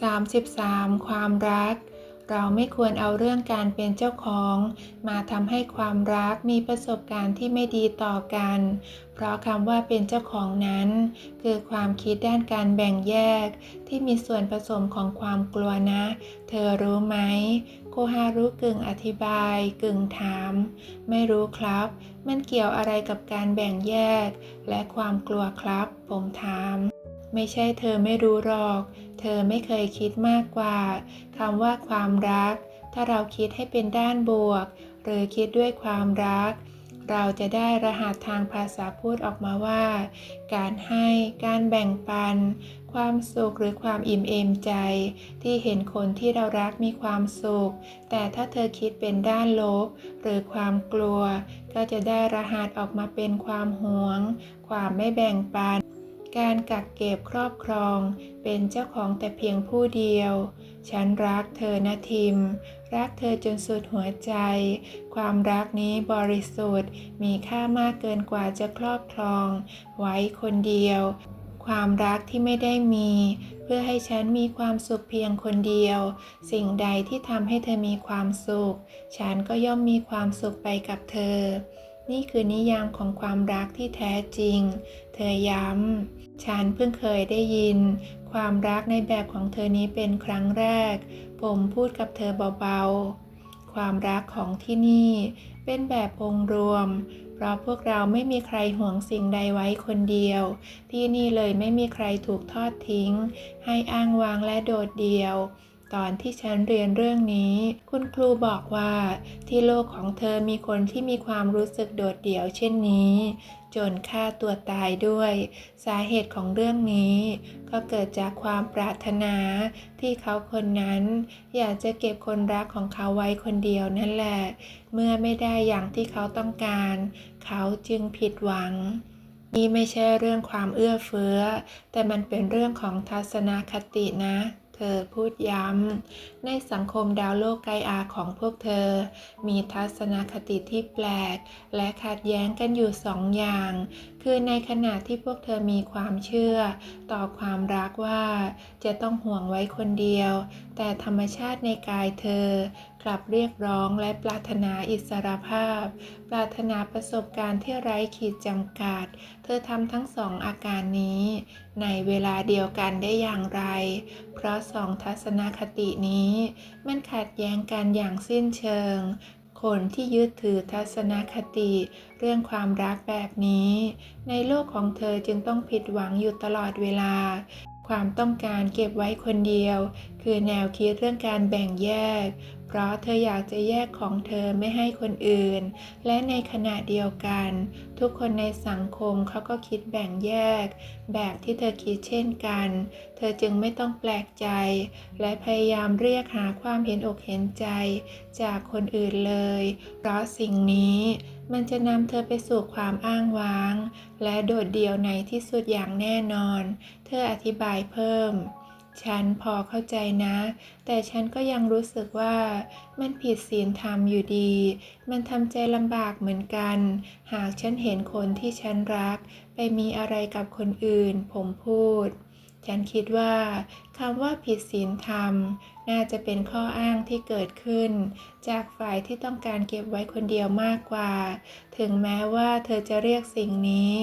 33 ความรัก เราไม่ควรเอาเรื่องการเป็นเจ้าของ มาทำให้ความรักมีประสบการณ์ที่ไม่ดีต่อกัน เพราะคำว่าเป็นเจ้าของนั้น คือความคิดด้านการแบ่งแยก ที่มีส่วนผสมของความกลัวนะ เธอรู้ไหมโคฮารุกึ่งอธิบาย กึ่งถาม ไม่รู้ครับ มันเกี่ยวอะไรกับการแบ่งแยก และความกลัวครับ ผมถาม ไม่ใช่เธอไม่รู้หรอก เธอไม่เคยคิดมากกว่าคำว่าความรัก ถ้าเราคิดให้เป็นด้านบวก หรือคิดด้วยความรัก เราจะได้รหัสทางภาษาพูดออกมาว่า การให้ การแบ่งปัน ความสุขหรือความอิ่มเอมใจ ที่เห็นคนที่เรารักมีความสุข แต่ถ้าเธอคิดเป็นด้านลบ หรือความกลัว ก็จะได้รหัสออกมาเป็นความหวง ความไม่แบ่งปัน การกักเก็บครอบครอง เป็นเจ้าของแต่เพียงผู้เดียว ฉันรักเธอนะทิม รักเธอจนสุดหัวใจ ความรักนี้บริสุทธิ์มีค่ามากเกินกว่าจะครอบครอง ไว้คนเดียว ความรักที่ไม่ได้มี เพื่อให้ฉันมีความสุขเพียงคนเดียว สิ่งใดที่ทำให้เธอมีความสุข ฉันก็ย่อมมีความสุขไปกับเธอ นี่คือนิยามของความรักที่แท้จริง เธอย้ำ ฉันเพิ่งเคยได้ยิน ความรักในแบบของเธอนี้เป็นครั้งแรก ผมพูดกับเธอเบาๆ ความรักของที่นี่เป็นแบบองค์รวม เพราะพวกเราไม่มีใครห่วงสิ่งใดไว้คนเดียว ที่นี่เลยไม่มีใครถูกทอดทิ้ง ให้อ้างวางและโดดเดี่ยว ตอนที่ฉันเรียนเรื่องนี้ คุณครูบอกว่าที่โลกของเธอมีคนที่มีความรู้สึกโดดเดี่ยวเช่นนี้ จนฆ่าตัวตายด้วย สาเหตุของเรื่องนี้ ก็เกิดจากความปรารถนาที่เขาคนนั้น อยากจะเก็บคนรักของเขาไว้คนเดียวนั่นแหละ เมื่อไม่ได้อย่างที่เขาต้องการ เขาจึงผิดหวังนี่ไม่ใช่เรื่องความเอื้อเฟื้อ แต่มันเป็นเรื่องของทัศนคตินะ เธอพูดย้ำ ในสังคมดาวโลกไกอาของพวกเธอ มีทัศนคติที่แปลก และขัดแย้งกันอยู่สองอย่าง คือในขณะที่พวกเธอมีความเชื่อ ต่อความรักว่า จะต้องห่วงไว้คนเดียว แต่ธรรมชาติในกายเธอ กลับเรียกร้องและปรารถนาอิสรภาพ ปรารถนาประสบการณ์ที่ไร้ขีดจำกัด เธอทำทั้งสองอาการนี้ ในเวลาเดียวกันได้อย่างไร เพราะสองทัศนคตินี้ มันขัดแย้งกันอย่างสิ้นเชิง คนที่ยึดถือทัศนคติ เรื่องความรักแบบนี้ ในโลกของเธอจึงต้องผิดหวังอยู่ตลอดเวลาความต้องการเก็บไว้คนเดียว คือแนวคิดเรื่องการแบ่งแยก เพราะเธออยากจะแยกของเธอไม่ให้คนอื่น และในขณะเดียวกัน ทุกคนในสังคมเขาก็คิดแบ่งแยก แบบที่เธอคิดเช่นกัน เธอจึงไม่ต้องแปลกใจ และพยายามเรียกหาความเห็นอกเห็นใจ จากคนอื่นเลย เพราะสิ่งนี้มันจะนำเธอไปสู่ความอ้างว้าง และโดดเดี่ยวในที่สุดอย่างแน่นอน เธออธิบายเพิ่ม ฉันพอเข้าใจนะ แต่ฉันก็ยังรู้สึกว่ามันผิดศีลธรรมอยู่ดี มันทำใจลำบากเหมือนกัน หากฉันเห็นคนที่ฉันรัก ไปมีอะไรกับคนอื่น ผมพูด ฉันคิดว่าคำว่าผิดศีลธรรม น่าจะเป็นข้ออ้างที่เกิดขึ้น จากฝ่ายที่ต้องการเก็บไว้คนเดียวมากกว่า ถึงแม้ว่าเธอจะเรียกสิ่งนี้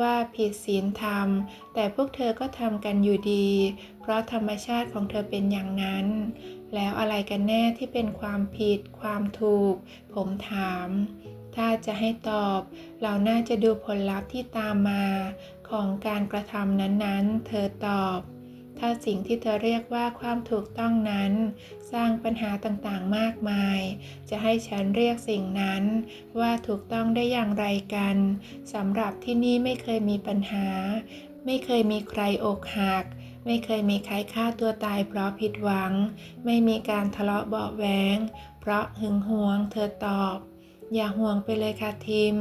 ว่าผิดศีลธรรม แต่พวกเธอก็ทำกันอยู่ดี เพราะธรรมชาติของเธอเป็นอย่างนั้น แล้วอะไรกันแน่ที่เป็นความผิด ความถูก ผมถาม ถ้าจะให้ตอบ เราน่าจะดูผลลัพธ์ที่ตามมา ของการกระทำนั้นๆ เธอตอบ ถ้าสิ่งที่เธอเรียกว่าความถูกต้องนั้น สร้างปัญหาต่างๆมากมาย จะให้ฉันเรียกสิ่งนั้น ว่าถูกต้องได้อย่างไรกันสำหรับที่นี่ไม่เคยมีปัญหา ไม่เคยมีใครอกหักไม่เคยมีใครฆ่าตัวตายเพราะผิดหวัง ไม่มีการทะเลาะเบาะแว้งเพราะหึงหวง เธอตอบ อย่าห่วงไปเลยค่ะทิม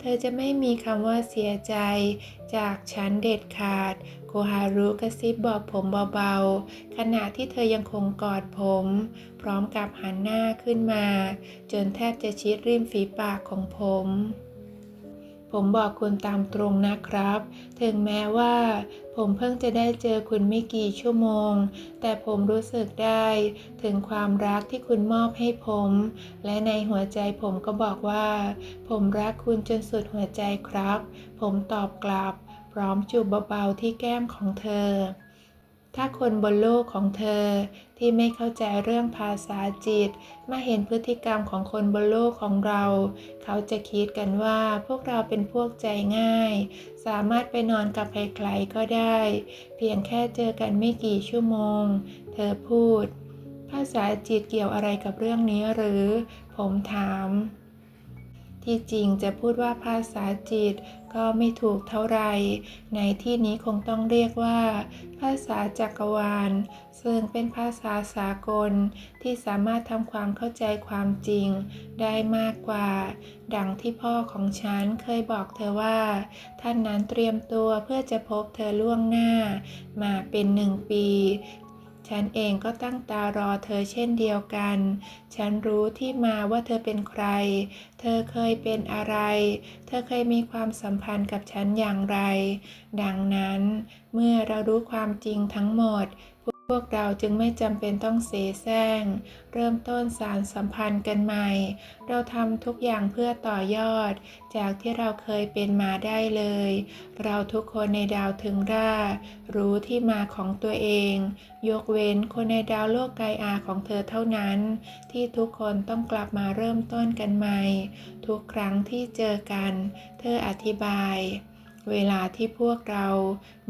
เธอจะไม่มีคำว่าเสียใจ จากฉันเด็ดขาด โคฮารุกระซิบบอกผมเบาๆ ขณะที่เธอยังคงกอดผม พร้อมกับหันหน้าขึ้นมา จนแทบจะชิดริมฝีปากของผม ผมบอกคุณตามตรงนะครับ ถึงแม้ว่า ผมเพิ่งจะได้เจอคุณไม่กี่ชั่วโมง แต่ผมรู้สึกได้ถึงความรักที่คุณมอบให้ผม และในหัวใจผมก็บอกว่า ผมรักคุณจนสุดหัวใจครับ ผมตอบกลับ พร้อมจูบเบาๆที่แก้มของเธอ ถ้าคนบนโลกของเธอที่ไม่เข้าใจเรื่องภาษาจิต มาเห็นพฤติกรรมของคนบนโลกของเรา เขาจะคิดกันว่าพวกเราเป็นพวกใจง่าย สามารถไปนอนกับใครๆก็ได้ เพียงแค่เจอกันไม่กี่ชั่วโมง เธอพูด ภาษาจิตเกี่ยวอะไรกับเรื่องนี้หรือ ผมถาม ที่จริงจะพูดว่าภาษาจิตก็ไม่ถูกเท่าไหร่ ในที่นี้คงต้องเรียกว่า ภาษาจักรวาล ซึ่งเป็นภาษาสากลที่สามารถทำความเข้าใจความจริง ได้มากกว่า ดังที่พ่อของฉันเคยบอกเธอว่า ท่านนั้นเตรียมตัวเพื่อจะพบเธอล่วงหน้า มาเป็นหนึ่งปี ฉันเองก็ตั้งตารอเธอเช่นเดียวกัน ฉันรู้ที่มาว่าเธอเป็นใคร เธอเคยเป็นอะไร เธอเคยมีความสัมพันธ์กับฉันอย่างไร ดังนั้น เมื่อเรารู้ความจริงทั้งหมด พวกเราจึงไม่จำเป็นต้องเสแสร้ง เริ่มต้นสารสัมพันธ์กันใหม่ เราทำทุกอย่างเพื่อต่อยอด จากที่เราเคยเป็นมาได้เลย เราทุกคนในดาวถึงร่า รู้ที่มาของตัวเอง ยกเว้นคนในดาวโลกไกอาของเธอเท่านั้น ที่ทุกคนต้องกลับมาเริ่มต้นกันใหม่ ทุกครั้งที่เจอกัน เธออธิบาย เวลาที่พวกเรา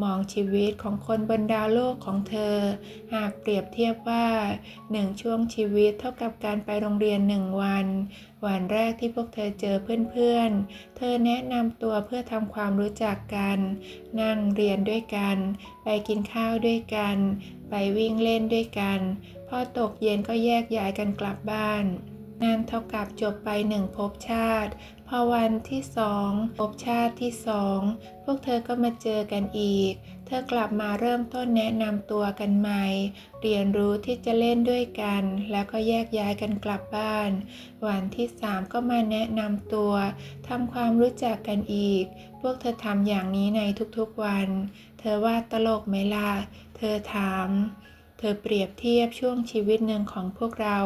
มองชีวิตของคนบนดาวโลกของเธอ หากเปรียบเทียบว่าหนึ่งช่วงชีวิตเท่ากับการไปโรงเรียนหนึ่งวัน วันแรกที่พวกเธอเจอเพื่อนๆ เธอแนะนำตัวเพื่อทำความรู้จักกัน นั่งเรียนด้วยกัน ไปกินข้าวด้วยกัน ไปวิ่งเล่นด้วยกัน พอตกเย็นก็แยกย้ายกันกลับบ้าน นั่นเท่ากับจบไปหนึ่งภพชาติ พอวันที่สองภพชาติที่สองพวกเธอก็มาเจอกันอีก เธอกลับมาเริ่มต้นแนะนำตัวกันใหม่ เรียนรู้ที่จะเล่นด้วยกัน แล้วก็แยกย้ายกันกลับบ้าน วันที่สามก็มาแนะนำตัวทำความรู้จักกันอีก พวกเธอทำอย่างนี้ในทุกๆวัน เธอว่าตลกไหมล่ะ เธอถาม เธอเปรียบเทียบช่วงชีวิตหนึ่งของพวกเรา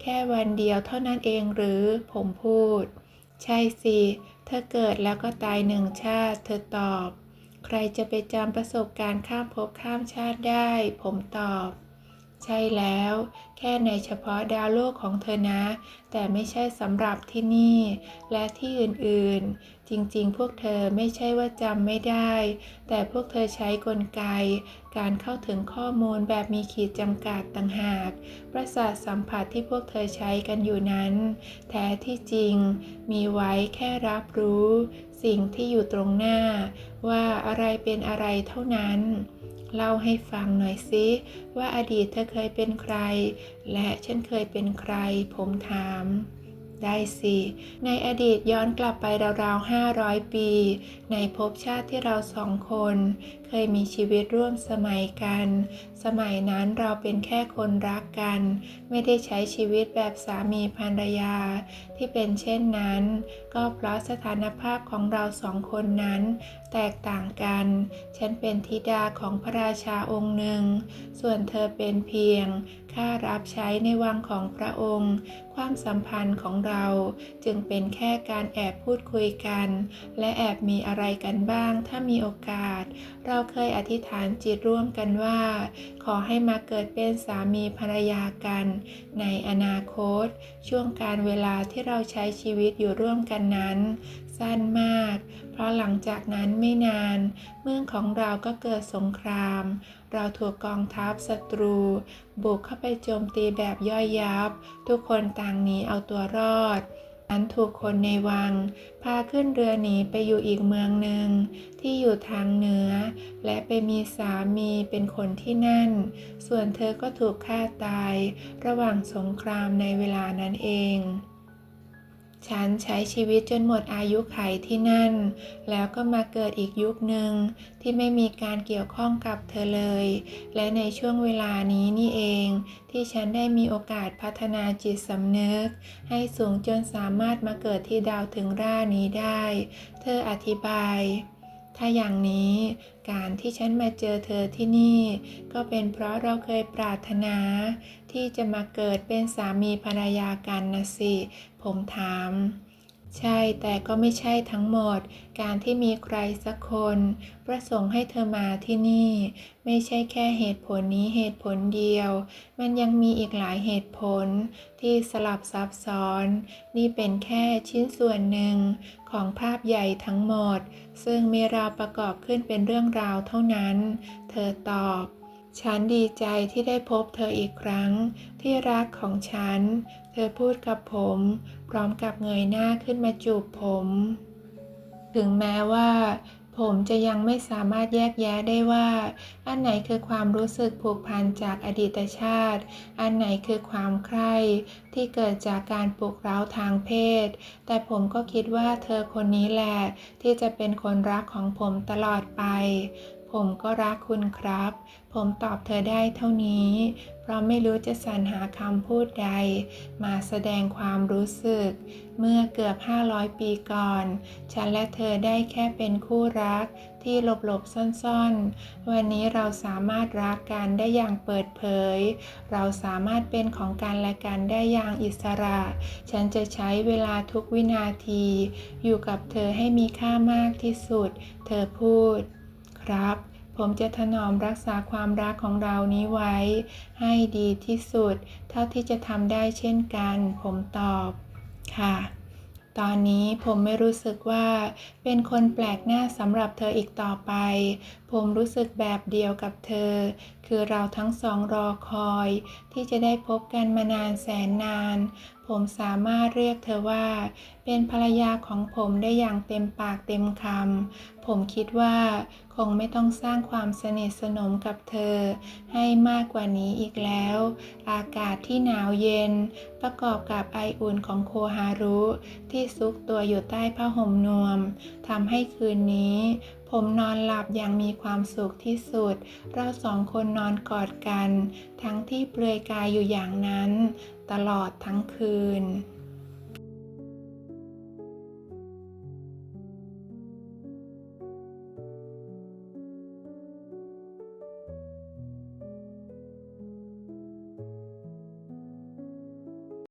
แค่วันเดียวเท่านั้นเองหรือผมพูด ใช่สิ เธอเกิดแล้วก็ตายหนึ่งชาติ เธอตอบ ใครจะไปจำประสบการณ์ข้ามภพข้ามชาติได้ ผมตอบ ใช่แล้ว แค่ในเฉพาะดาวโลกของเธอนะ แต่ไม่ใช่สำหรับที่นี่ และที่อื่นๆ จริงๆ พวกเธอไม่ใช่ว่าจำไม่ได้ แต่พวกเธอใช้กลไก การเข้าถึงข้อมูลแบบมีขีดจำกัดต่างหาก ประสาทสัมผัสที่พวกเธอใช้กันอยู่นั้น แท้ที่จริง มีไว้แค่รับรู้ สิ่งที่อยู่ตรงหน้า ว่าอะไรเป็นอะไรเท่านั้น เล่าให้ฟังหน่อยสิว่าอดีตเธอเคยเป็นใคร และฉันเคยเป็นใคร ผมถาม ได้สิ ในอดีตย้อนกลับไปราวๆ 500 ปี ในภพชาติที่เราสองคน เคยมีชีวิตร่วมสมัยกันสมัยนั้นเราเป็นแค่คนรักกัน ไม่ได้ใช้ชีวิตแบบสามีภรรยา ที่เป็นเช่นนั้น ก็เพราะสถานภาพของเราสองคนนั้น แตกต่างกัน ฉันเป็นธิดาของพระราชาองค์หนึ่ง ส่วนเธอเป็นเพียงข้ารับใช้ในวังของพระองค์ ความสัมพันธ์ของเราจึงเป็นแค่การแอบพูดคุยกัน และแอบมีอะไรกันบ้างถ้ามีโอกาส เราเคยอธิษฐานจิตร่วมกันว่าขอให้มาเกิดเป็นสามีภรรยากัน ในอนาคต ช่วงการเวลาที่เราใช้ชีวิตอยู่ร่วมกันนั้น สั้นมาก เพราะหลังจากนั้นไม่นาน เมืองของเราก็เกิดสงคราม เราถูกกองทัพศัตรู บุกเข้าไปโจมตีแบบย่อยยับ ทุกคนต่างหนีเอาตัวรอด อันถูกคนในวัง พาขึ้นเรือหนีไปอยู่อีกเมืองหนึ่ง ที่อยู่ทางเหนือ และไปมีสามีเป็นคนที่นั่น ส่วนเธอก็ถูกฆ่าตาย ระหว่างสงครามในเวลานั้นเอง ฉันใช้ชีวิตจนหมดอายุไขที่นั่น แล้วก็มาเกิดอีกยุคหนึ่งที่ไม่มีการเกี่ยวข้องกับเธอเลย และในช่วงเวลานี้นี่เอง ที่ฉันได้มีโอกาสพัฒนาจิตสำนึก ให้สูงจนสามารถมาเกิดที่ดาวถึงร่านี้ได้ เธออธิบาย ถ้าอย่างนี้การที่ฉันมาเจอเธอที่นี่ ก็เป็นเพราะเราเคยปรารถนา ที่จะมาเกิดเป็นสามีภรรยากันนะสิ ผมถาม ใช่แต่ก็ไม่ใช่ทั้งหมด การที่มีใครสักคน ประสงค์ให้เธอมาที่นี่ ไม่ใช่แค่เหตุผลนี้เหตุผลเดียว มันยังมีอีกหลายเหตุผลที่สลับซับซ้อน นี่เป็นแค่ชิ้นส่วนหนึ่งของภาพใหญ่ทั้งหมด ซึ่งมีเราประกอบขึ้นเป็นเรื่องราวเท่านั้น เธอตอบฉันดีใจที่ได้พบเธออีกครั้ง ที่รักของฉัน ธอพูดกับผม พร้อมกับเงยหน้าขึ้นมาจูบผม ถึงแม้ว่า ผมจะยังไม่สามารถแยกแยะได้ว่า อันไหนคือความรู้สึกผูกพันจากอดีตชาติ อันไหนคือความใคร่ที่เกิดจากการปลุกเร้าทางเพศ แต่ผมก็คิดว่าเธอคนนี้แหละที่จะเป็นคนรักของผมตลอดไป ผมก็รักคุณครับ ผมตอบเธอได้เท่านี้ เพราะไม่รู้จะสรรหาคำพูดใด มาแสดงความรู้สึก เมื่อเกือบ 500 ปีก่อน ฉันและเธอได้แค่เป็นคู่รักที่หลบๆซ่อนๆ วันนี้เราสามารถรักกันได้อย่างเปิดเผย เราสามารถเป็นของกันและกันได้อย่างอิสระ ฉันจะใช้เวลาทุกวินาที อยู่กับเธอให้มีค่ามากที่สุด เธอพูด รับผมจะถนอมรักษาความรักของเรานี้ไว้ ให้ดีที่สุด เท่าที่จะทำได้เช่นกัน ผมตอบค่ะ ตอนนี้ผมไม่รู้สึกว่าเป็นคนแปลกหน้าสำหรับเธออีกต่อไปผมรู้สึกแบบเดียวกับเธอ คือเราทั้งสองรอคอย ที่จะได้พบกันมานานแสนนาน ผมสามารถเรียกเธอว่า เป็นภรรยาของผมได้อย่างเต็มปากเต็มคำ ผมคิดว่าคงไม่ต้องสร้างความสนิทสนมกับเธอ ให้มากกว่านี้อีกแล้ว อากาศที่หนาวเย็น ประกอบกับไออุ่นของโคฮารุ ที่ซุกตัวอยู่ใต้ผ้าห่มนวมทำให้คืนนี้ผมนอนหลับอย่างมีความสุขที่สุด เราสองคนนอนกอดกัน ทั้งที่เปลือยกายอยู่อย่างนั้น ตลอดทั้งคืน